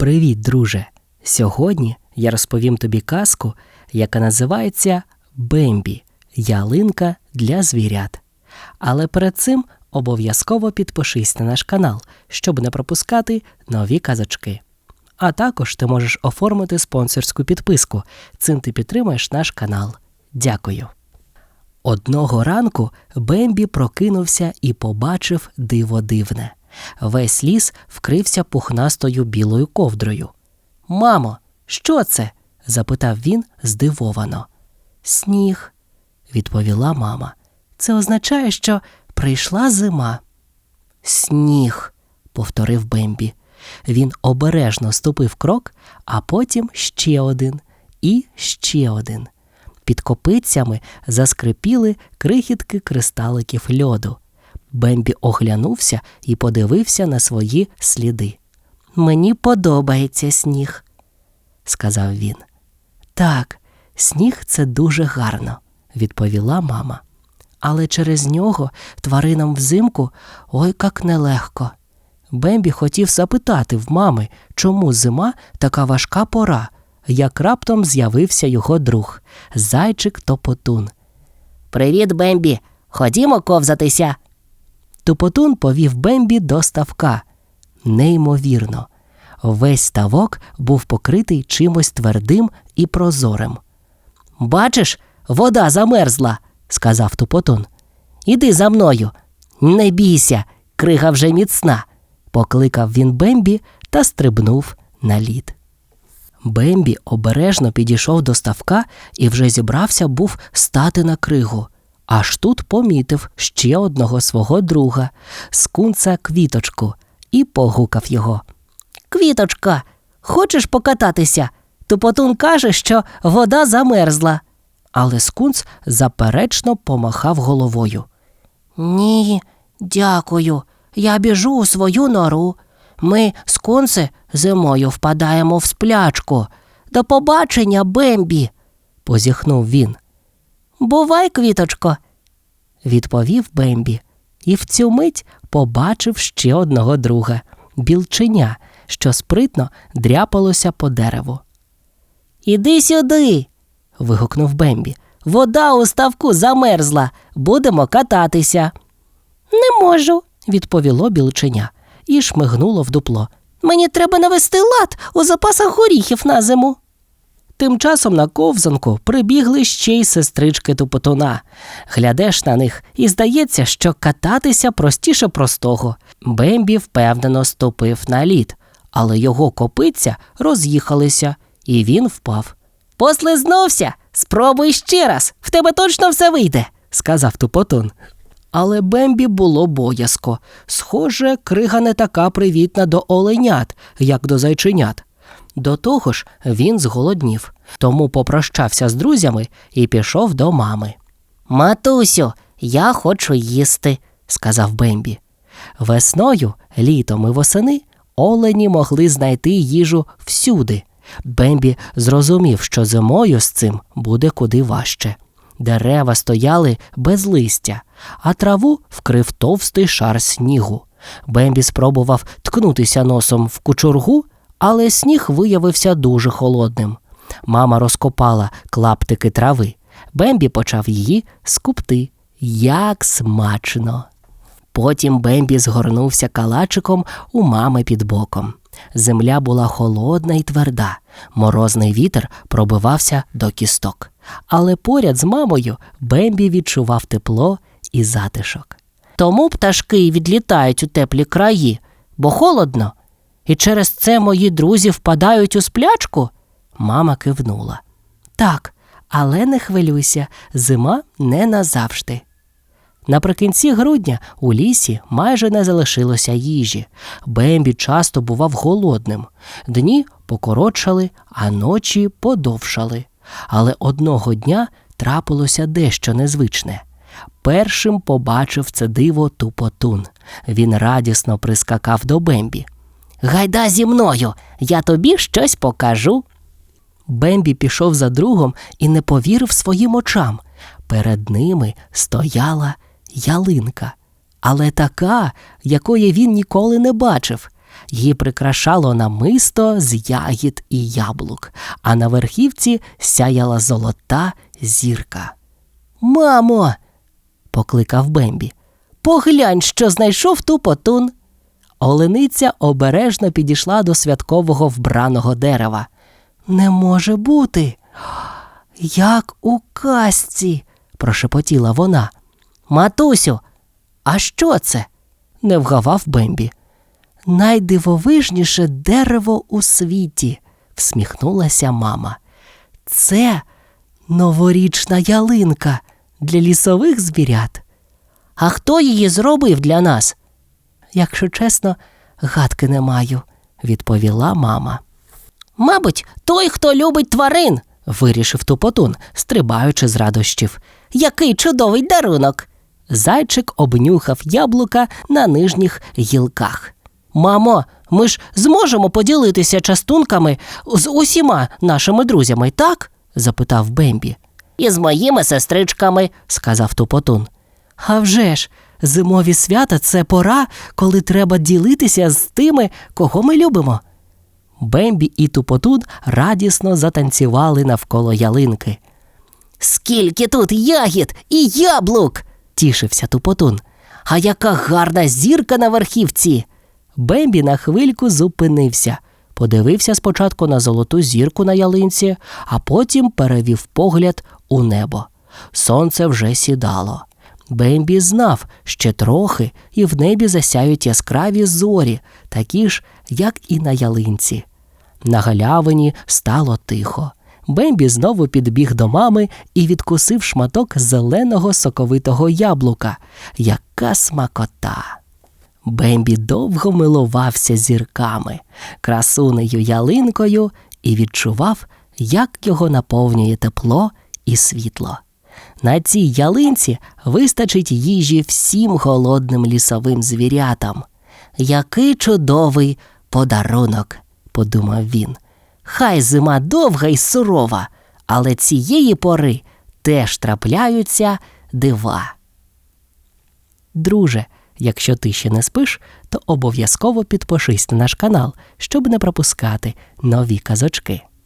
Привіт, друже! Сьогодні я розповім тобі казку, яка називається Бембі ялинка для звірят. Але перед цим обов'язково підпишись на наш канал, щоб не пропускати нові казочки. А також ти можеш оформити спонсорську підписку. Цим ти підтримаєш наш канал. Дякую. Одного ранку Бембі прокинувся і побачив диво дивне. Весь ліс вкрився пухнастою білою ковдрою. Мамо, що це? запитав він здивовано. Сніг, відповіла мама. Це означає, що прийшла зима. Сніг, повторив Бембі. Він обережно ступив крок, а потім ще один і ще один. Під копицями заскрипіли крихітки кристаликів льоду. Бембі оглянувся і подивився на свої сліди. Мені подобається сніг, сказав він. Так, сніг це дуже гарно, відповіла мама. Але через нього тваринам взимку ой як нелегко. Бембі хотів запитати в мами, чому зима така важка пора, як раптом з'явився його друг, зайчик Топотун. Привіт, Бембі! Ходімо ковзатися. Топотун повів Бембі до ставка. Неймовірно. Весь ставок був покритий чимось твердим і прозорим. Бачиш, вода замерзла, сказав Тупотун. Іди за мною. Не бійся, крига вже міцна, покликав він Бембі та стрибнув на лід. Бембі обережно підійшов до ставка і вже зібрався був стати на кригу. Аж тут помітив ще одного свого друга, скунца квіточку, і погукав його. Квіточка, хочеш покататися? Тупотун каже, що вода замерзла. Але скунц заперечно помахав головою. Ні, дякую. Я біжу у свою нору. Ми, скунси, зимою впадаємо в сплячку. До побачення, Бембі, позіхнув він. Бувай, квіточко, відповів Бембі, і в цю мить побачив ще одного друга білченя, що спритно дряпалося по дереву. Іди сюди. вигукнув Бембі. Вода у ставку замерзла. Будемо кататися. Не можу, відповіло білченя і шмигнуло в дупло. Мені треба навести лад у запасах горіхів на зиму. Тим часом на ковзанку прибігли ще й сестрички Тупотуна. Глядеш на них, і здається, що кататися простіше простого. Бембі впевнено ступив на лід, але його копиця роз'їхалися, і він впав. Послизнувся, спробуй ще раз, в тебе точно все вийде, сказав Тупотун. Але Бембі було боязко. Схоже, крига не така привітна до оленят, як до зайченят. До того ж, він зголоднів, тому попрощався з друзями і пішов до мами. Матусю, я хочу їсти, сказав Бембі. Весною, літом і восени олені могли знайти їжу всюди. Бембі зрозумів, що зимою з цим буде куди важче. Дерева стояли без листя, а траву вкрив товстий шар снігу. Бембі спробував ткнутися носом в кучургу, але сніг виявився дуже холодним. Мама розкопала клаптики трави. Бембі почав її скупти. Як смачно! Потім Бембі згорнувся калачиком у мами під боком. Земля була холодна і тверда, морозний вітер пробивався до кісток. Але поряд з мамою Бембі відчував тепло і затишок. Тому пташки відлітають у теплі краї, бо холодно, і через це мої друзі впадають у сплячку. Мама кивнула. Так, але не хвилюйся, зима не назавжди. Наприкінці грудня у лісі майже не залишилося їжі. Бембі часто бував голодним. Дні покоротшали, а ночі подовшали. Але одного дня трапилося дещо незвичне. Першим побачив це диво тупотун. Він радісно прискакав до Бембі. Гайда зі мною, я тобі щось покажу. Бембі пішов за другом і не повірив своїм очам. Перед ними стояла ялинка, але така, якої він ніколи не бачив. її прикрашало намисто з ягід і яблук, а на верхівці сяяла золота зірка. Мамо, покликав Бембі, поглянь, що знайшов тупотун. Олениця обережно підійшла до святкового вбраного дерева. Не може бути. Як у казці, прошепотіла вона. Матусю, а що це? не вгавав Бембі. Найдивовижніше дерево у світі, всміхнулася мама. Це новорічна ялинка для лісових звірят. А хто її зробив для нас? Якщо чесно, гадки не маю, відповіла мама. Мабуть, той, хто любить тварин, вирішив тупотун, стрибаючи з радощів. Який чудовий дарунок. Зайчик обнюхав яблука на нижніх гілках. Мамо, ми ж зможемо поділитися частунками з усіма нашими друзями, так? запитав Бембі. І з моїми сестричками, сказав тупотун. «А вже ж, зимові свята це пора, коли треба ділитися з тими, кого ми любимо. Бембі і Тупотун радісно затанцювали навколо ялинки. Скільки тут ягід і яблук. тішився Тупотун. А яка гарна зірка на верхівці. Бембі на хвильку зупинився, подивився спочатку на золоту зірку на ялинці, а потім перевів погляд у небо. Сонце вже сідало. Бембі знав ще трохи, і в небі засяють яскраві зорі, такі ж, як і на ялинці. На галявині стало тихо. Бембі знову підбіг до мами і відкусив шматок зеленого соковитого яблука. Яка смакота! Бембі довго милувався зірками, красунею ялинкою і відчував, як його наповнює тепло і світло. На цій ялинці вистачить їжі всім голодним лісовим звірятам. Який чудовий подарунок, подумав він. Хай зима довга й сурова, але цієї пори теж трапляються дива. Друже, якщо ти ще не спиш, то обов'язково підпишись на наш канал, щоб не пропускати нові казочки.